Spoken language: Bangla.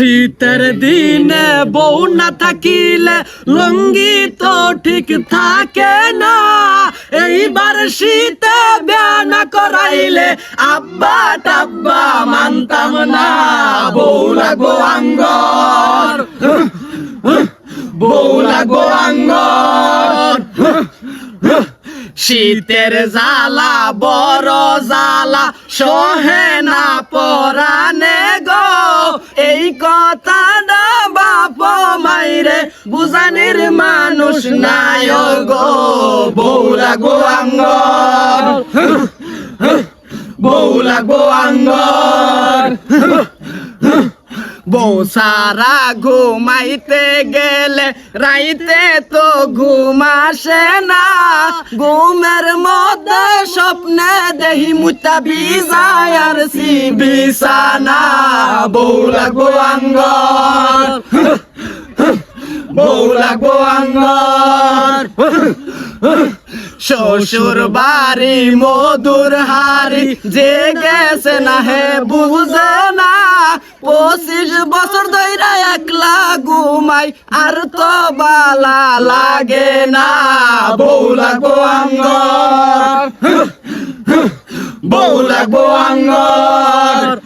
শীতের দিনে বউ না থাকিলে লঙ্গি তো ঠিক থাকে না। এইবার শীতে বেনা করাইলে আব্বা টাব্বা মানতাম না। বউ লাগবো আঙ্গর। বউ লাগবো আঙ্গর। শীতের জালা বড় জালা সহে না পরানে গো। এই কথা কথাটা বাপ মাইরে বুঝানির মানুষ নাই গো বউ লাগো আঙ্গর বউ লাগো আঙ্গর বউ সারা ঘুমাইতে গেলে রাইতে তো ঘুম আসে না। ঘুমের মধ্যে স্বপ্নে দেহি মুতা বিজায় আর সি বিছানা বউ লাগবো আঙ্গর। বউ লাগবো আঙ্গর। শ্বশুর বাড়ি, মধুর হারি যে গেছে না হে বুঝে পঁচিশ বছর ধরে একলা ঘুমাই, আর তো বালা লাগে না। বউ লাগবো আঙ্গ বউ লাগবো আঙ্গর।